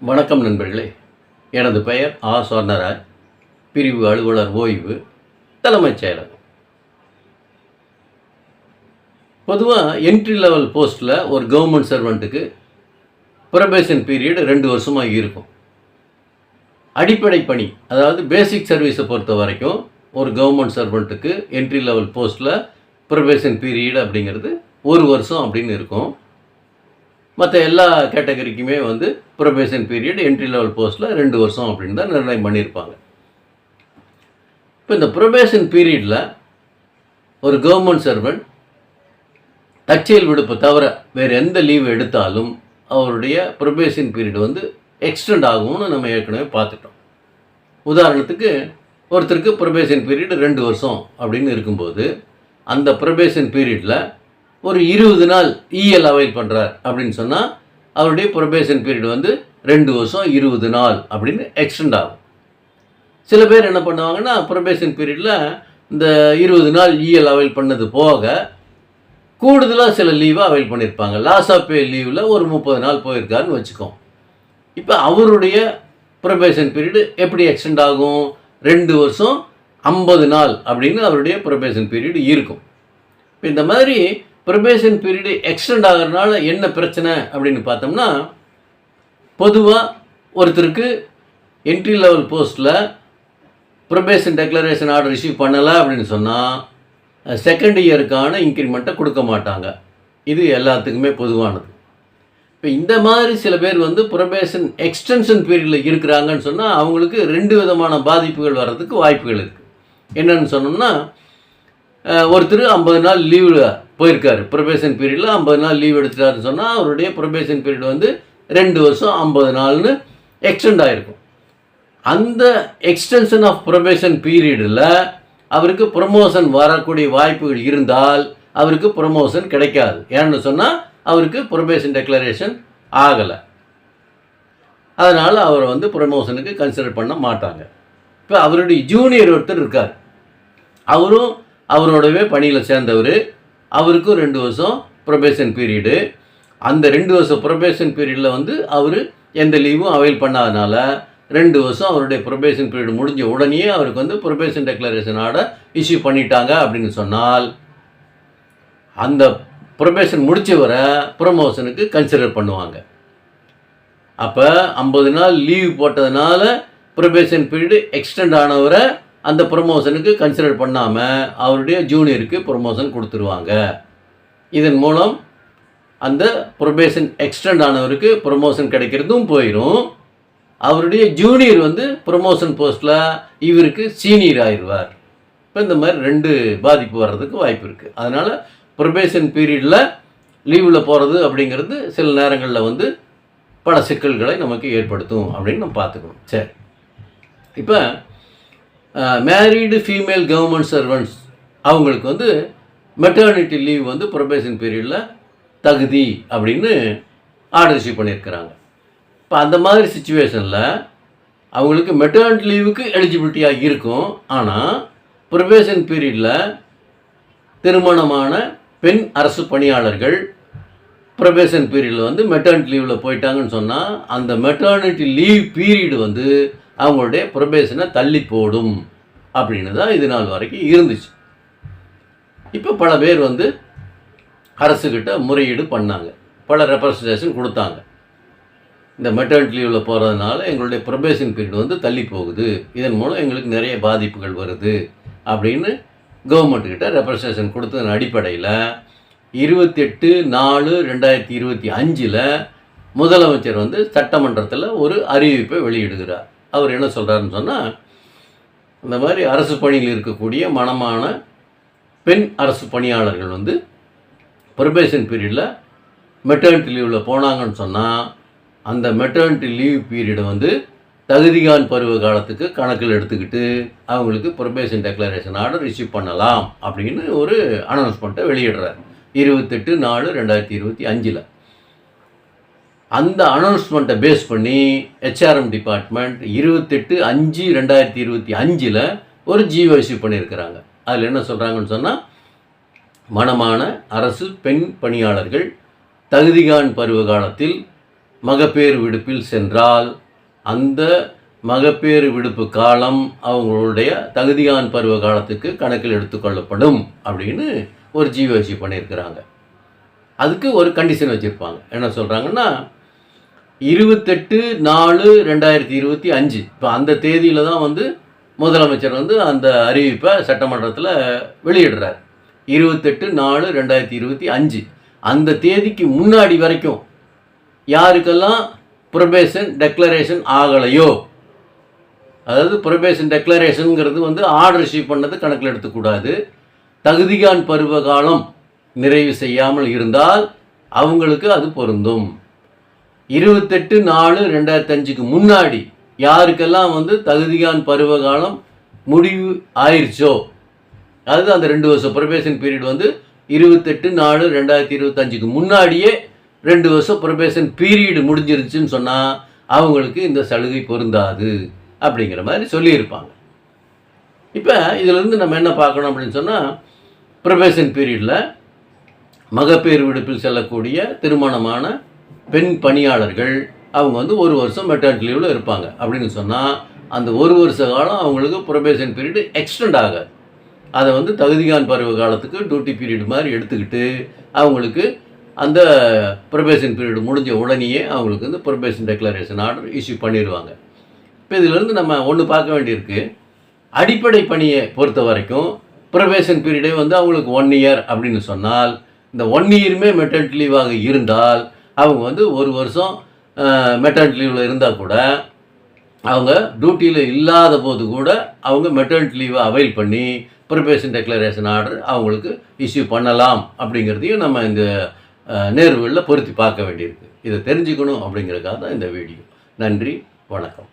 வணக்கம் நண்பர்களே. எனது பெயர் ஆ. சொர்ணராஜ். பிரிவு அலுவலர் ஓய்வு தலைமைச் செயலர் பொதுவாக என்ட்ரி லெவல் போஸ்ட்டில் ஒரு கவர்மெண்ட் சர்வெண்ட்டுக்கு ப்ரொபேஷன் பீரியட் ரெண்டு வருஷமாக இருக்கும். அடிப்படை பணி அதாவது பேசிக் சர்வீஸை பொறுத்த வரைக்கும் ஒரு கவர்மெண்ட் சர்வெண்ட்டுக்கு என்ட்ரி லெவல் போஸ்ட்டில் ப்ரொபேஷன் பீரியட் அப்படிங்கிறது ஒரு வருஷம் அப்படின்னு இருக்கும். மற்ற எல்லா கேட்டகரிக்குமே வந்து ப்ரொபேஷன் பீரியட் என்ட்ரி லெவல் போஸ்ட்டில் ரெண்டு வருஷம் அப்படின்னு தான் நிர்ணயம் பண்ணியிருப்பாங்க. இப்போ இந்த ப்ரொபேஷன் பீரியடில் ஒரு கவர்மெண்ட் சர்வெண்ட் தற்செயல் விடுப்பு தவிர வேறு எந்த லீவ் எடுத்தாலும் அவருடைய ப்ரொபேஷன் பீரியட் வந்து எக்ஸ்டெண்ட் ஆகும்னு நம்ம ஏற்கனவே பார்த்துட்டோம். உதாரணத்துக்கு ஒருத்தருக்கு ப்ரொபேஷன் பீரியட் ரெண்டு வருஷம் அப்படின்னு இருக்கும்போது அந்த ப்ரொபேஷன் பீரியடில் ஒரு இருபது நாள் இஎல் அவைல் பண்ணுறார் அப்படின்னு சொன்னால் அவருடைய ப்ரொபேஷன் பீரியட் வந்து ரெண்டு வருஷம் இருபது நாள் அப்படின்னு எக்ஸ்டெண்ட் ஆகும். சில பேர் என்ன பண்ணுவாங்கன்னா ப்ரொபேஷன் பீரியடில் இந்த இருபது நாள் இஎல் அவைல் பண்ணது போக கூடுதலாக சில லீவை அவைல் பண்ணியிருப்பாங்க லாஸ் ஆஃப் பே லீவில் ஒரு முப்பது நாள் போயிருக்காருன்னு வச்சுக்கோம். இப்போ அவருடைய ப்ரொபேஷன் பீரியடு எப்படி எக்ஸ்டெண்ட் ஆகும்? ரெண்டு வருஷம் ஐம்பது நாள் அப்படின்னு அவருடைய ப்ரொபேஷன் பீரியடு இருக்கும். இப்போ இந்த மாதிரி ப்ரொபேஷன் பீரியடு எக்ஸ்டெண்ட் ஆகிறதுனால என்ன பிரச்சனை அப்படின்னு பார்த்தோம்னா பொதுவாக ஒருத்தருக்கு என்ட்ரி லெவல் போஸ்ட்டில் ப்ரொபேஷன் டெக்ளரேஷன் ஆர்டர் ரிசீவ் பண்ணலை அப்படின்னு சொன்னால் செகண்ட் இயருக்கான இன்க்ரிமெண்ட்டை கொடுக்க மாட்டாங்க. இது எல்லாத்துக்குமே பொதுவானது. இப்போ இந்த மாதிரி சில பேர் வந்து ப்ரொபேஷன் எக்ஸ்டென்ஷன் பீரியடில் இருக்கிறாங்கன்னு சொன்னால் அவங்களுக்கு ரெண்டு விதமான பாதிப்புகள் வர்றதுக்கு வாய்ப்புகள் இருக்குது என்னென்னு சொன்னோம்னா ஒருத்தர் ஐம்பது நாள் லீவில் போயிருக்காரு. ப்ரொபேஷன் பீரியடில் ஐம்பது நாள் லீவ் எடுத்துட்டாருன்னு சொன்னால் அவருடைய ப்ரொபேஷன் பீரியட் வந்து ரெண்டு வருஷம் ஐம்பது நாள்னு எக்ஸ்டெண்ட் ஆகிருக்கும் அந்த எக்ஸ்டென்ஷன் ஆஃப் ப்ரொபேஷன் பீரியடில் அவருக்கு ப்ரொமோஷன் வரக்கூடிய வாய்ப்புகள் இருந்தால் அவருக்கு ப்ரொமோஷன் கிடைக்காது. ஏன்னு சொன்னால் அவருக்கு ப்ரொபேஷன் டெக்ளரேஷன் ஆகலை. அதனால் அவரை வந்து ப்ரொமோஷனுக்கு கன்சிடர் பண்ண மாட்டாங்க. இப்போ அவருடைய ஜூனியர் ஒருத்தர் இருக்கார். அவரும் அவரோடவே பணியில் சேர்ந்தவர். அவருக்கும் ரெண்டு வருஷம் ப்ரொபேஷன் பீரியடு அந்த ரெண்டு வருஷம் ப்ரொபேஷன் பீரியடில் வந்து அவர் எந்த லீவும் அவைல் பண்ணாதனால ரெண்டு வருஷம் அவருடைய ப்ரொபேஷன் பீரியட் முடிஞ்ச உடனே அவருக்கு வந்து ப்ரொபேஷன் டெக்ளரேஷன் ஆர்டர் இஷ்யூ பண்ணிட்டாங்க அப்படின்னு சொன்னால் அந்த ப்ரொபேஷன் முடிச்சவரை ப்ரொமோஷனுக்கு கன்சிடர் பண்ணுவாங்க. அப்போ ஐம்பது நாள் லீவ் போட்டதுனால ப்ரொபேஷன் பீரியடு எக்ஸ்டெண்ட் ஆனவரை அந்த ப்ரொமோஷனுக்கு கன்சிடர் பண்ணாமல் அவருடைய ஜூனியருக்கு ப்ரொமோஷன் கொடுத்துருவாங்க. இதன் மூலம் அந்த ப்ரொபேஷன் எக்ஸ்டெண்ட் ஆனவருக்கு ப்ரொமோஷன் கிடைக்கிறதும் போயிடும் அவருடைய ஜூனியர் வந்து ப்ரொமோஷன் போஸ்ட்டில் இவருக்கு சீனியர் ஆயிடுவார் இப்போ இந்த மாதிரி ரெண்டு பாதிப்பு வர்றதுக்கு வாய்ப்பு இருக்குது அதனால் ப்ரொபேஷன் பீரியடில் லீவில் போகிறது அப்படிங்கிறது சில நேரங்களில் வந்து பல சிக்கல்களை நமக்கு ஏற்படுத்தும் அப்படின்னு நம்ம பார்த்துக்கணும். சரி. இப்போ மேரீடு ஃபீமேல் கவர்மெண்ட் சர்வன்ட்ஸ் அவங்களுக்கு வந்து மெட்டர்னிட்டி லீவ் வந்து ப்ரொபேஷன் பீரியடில் தகுதி அப்படின்னு ஆர்டர் இஷ்யூ பண்ணியிருக்கிறாங்க. இப்போ அந்த மாதிரி சுச்சுவேஷனில் அவங்களுக்கு மெட்டர்னிட்டி லீவுக்கு எலிஜிபிலிட்டியாக இருக்கும். ஆனால் ப்ரொபேஷன் பீரியடில் திருமணமான பெண் அரசு பணியாளர்கள் ப்ரொபேஷன் பீரியடில் வந்து மெட்டர்னிட்டி லீவில் போயிட்டாங்கன்னு சொன்னால் அந்த மெட்டர்னிட்டி லீவ் பீரியடு வந்து அவங்களுடைய ப்ரொபேஷனை தள்ளி போடும் அப்படின்னு தான் இது நாள் வரைக்கும் இருந்துச்சு. இப்போ பல பேர் வந்து அரசுக்கிட்ட முறையீடு பண்ணாங்க. பல ரெப்ரசன்டேஷன் கொடுத்தாங்க. இந்த மெட்டர்னிட்டி லீவில் போகிறதுனால எங்களுடைய ப்ரொபேஷன் பீரியட் வந்து தள்ளி போகுது. இதன் மூலம் எங்களுக்கு நிறைய பாதிப்புகள் வருது அப்படின்னு கவர்மெண்ட்டுக்கிட்ட ரெப்ரசன்டேஷன் கொடுத்ததன் அடிப்படையில் இருபத்தெட்டு நாலு ரெண்டாயிரத்தி இருபத்தி அஞ்சில் முதலமைச்சர் வந்து சட்டமன்றத்தில் ஒரு அறிவிப்பை வெளியிடுகிறார். அவர் என்ன சொல்கிறாருன்னு சொன்னால் இந்த மாதிரி அரசு பணியில் இருக்கக்கூடிய மனமான பெண் அரசு பணியாளர்கள் வந்து ப்ரொபேஷன் பீரியடில் மெட்டர்னிட்டி லீவில் போனாங்கன்னு சொன்னால் அந்த மெட்டர்னிட்டி லீவ் பீரியடை வந்து தகுதிகான் பருவ காலத்துக்கு கணக்கில் எடுத்துக்கிட்டு அவங்களுக்கு ப்ரொபேஷன் டெக்ளரேஷன் ஆர்டர் ரிசீவ் பண்ணலாம் அப்படின்னு ஒரு அனௌன்ஸ்மெண்ட்டை வெளியிடுறார். இருபத்தெட்டு நாலு ரெண்டாயிரத்தி இருபத்தி அஞ்சில். அந்த அனௌன்ஸ்மெண்ட்டை பேஸ் பண்ணி ஹெச்ஆர்எம் டிபார்ட்மெண்ட் இருபத்தெட்டு அஞ்சு ரெண்டாயிரத்தி இருபத்தி அஞ்சில் ஒரு ஜியோ இஷ்யூ பண்ணியிருக்கிறாங்க அதில் என்ன சொல்கிறாங்கன்னு சொன்னால் மணமான அரசு பெண் பணியாளர்கள் தகுதிகான் பருவ காலத்தில் மகப்பேறு விடுப்பில் சென்றால் அந்த மகப்பேறு விடுப்பு காலம் அவங்களுடைய தகுதியான் பருவ காலத்துக்கு கணக்கில் எடுத்துக்கொள்ளப்படும் அப்படின்னு ஒரு ஜிஓசி பண்ணியிருக்கிறாங்க அதுக்கு ஒரு கண்டிஷன் வச்சுருப்பாங்க. என்ன சொல்கிறாங்கன்னா இருபத்தெட்டு நாலு ரெண்டாயிரத்தி இருபத்தி அஞ்சு. இப்போ அந்த தேதியில் தான் வந்து முதலமைச்சர் வந்து அந்த அறிவிப்பை சட்டமன்றத்தில் வெளியிடுறார். இருபத்தெட்டு நாலு ரெண்டாயிரத்தி இருபத்தி அஞ்சு. அந்த தேதிக்கு முன்னாடி வரைக்கும் யாருக்கெல்லாம் ப்ரொபேஷன் டெக்ளரேஷன் ஆகலையோ அதாவது ப்ரொபேஷன் டெக்ளரேஷனுங்கிறது வந்து ஆர்டர் ரிசீவ் பண்ணது கணக்கில் எடுத்துக்கூடாது. தகுதியான் பருவ காலம் நிறைவு செய்யாமல் இருந்தால் அவங்களுக்கு அது பொருந்தும். இருபத்தெட்டு நாலு ரெண்டாயிரத்தி அஞ்சுக்கு முன்னாடி யாருக்கெல்லாம் வந்து தகுதியான் பருவ காலம் முடிவு ஆயிடுச்சோ அதாவது அந்த ரெண்டு வருஷம் ப்ரொபேஷன் பீரியட் வந்து இருபத்தெட்டு நாலு ரெண்டாயிரத்தி இருபத்தஞ்சுக்கு முன்னாடியே ரெண்டு வருஷம் ப்ரொபேஷன் பீரியடு முடிஞ்சிருச்சுன்னு சொன்னால் அவங்களுக்கு இந்த சலுகை பொருந்தாது அப்படிங்கிற மாதிரி சொல்லியிருப்பாங்க. இப்போ இதிலிருந்து நம்ம என்ன பார்க்கணும் அப்படின்னு சொன்னால் ப்ரொபேஷன் பீரியடில் மகப்பேறு விடுப்பில் செல்லக்கூடிய திருமணமான பெண் பணியாளர்கள் அவங்க வந்து ஒரு வருஷம் மெட்டர்னிட்டி லீவில் இருப்பாங்க. அப்படின்னு சொன்னால் அந்த ஒரு வருஷ காலம் அவங்களுக்கு ப்ரொபேஷன் பீரியடு எக்ஸ்டெண்ட் ஆகாது. அதை வந்து தகுதிகான் பருவ காலத்துக்கு டியூட்டி பீரியட் மாதிரி எடுத்துக்கிட்டு அவங்களுக்கு அந்த ப்ரொபேஷன் பீரியட் முடிஞ்ச உடனேயே அவங்களுக்கு வந்து ப்ரொபேஷன் டெக்ளரேஷன் ஆர்டர் இஷ்யூ பண்ணிடுவாங்க இப்போ இதிலேருந்து நம்ம ஒன்று பார்க்க வேண்டியிருக்கு. அடிப்படை பணியை பொறுத்த வரைக்கும் ப்ரொபேஷன் பீரியடே வந்து அவங்களுக்கு ஒன் இயர் அப்படின்னு சொன்னால் இந்த ஒன் இயருமே மெட்டர்னிட்டி லீவாக இருந்தால் அவங்க வந்து ஒரு வருஷம் மெட்டர்னிட்டி லீவில் இருந்தால் கூட அவங்க டியூட்டியில் இல்லாத போது கூட அவங்க மெட்டர்னிட்டி லீவை அவைல் பண்ணி ப்ரிப்பரேஷன் டெக்ளரேஷன் ஆர்டர் அவங்களுக்கு இஷ்யூ பண்ணலாம் அப்படிங்கிறதையும் நம்ம இந்த நேர்வுகளில் பொருத்தி பார்க்க வேண்டியிருக்கு. இதை தெரிஞ்சுக்கணும் அப்படிங்கிறதுக்காக தான் இந்த வீடியோ நன்றி வணக்கம்.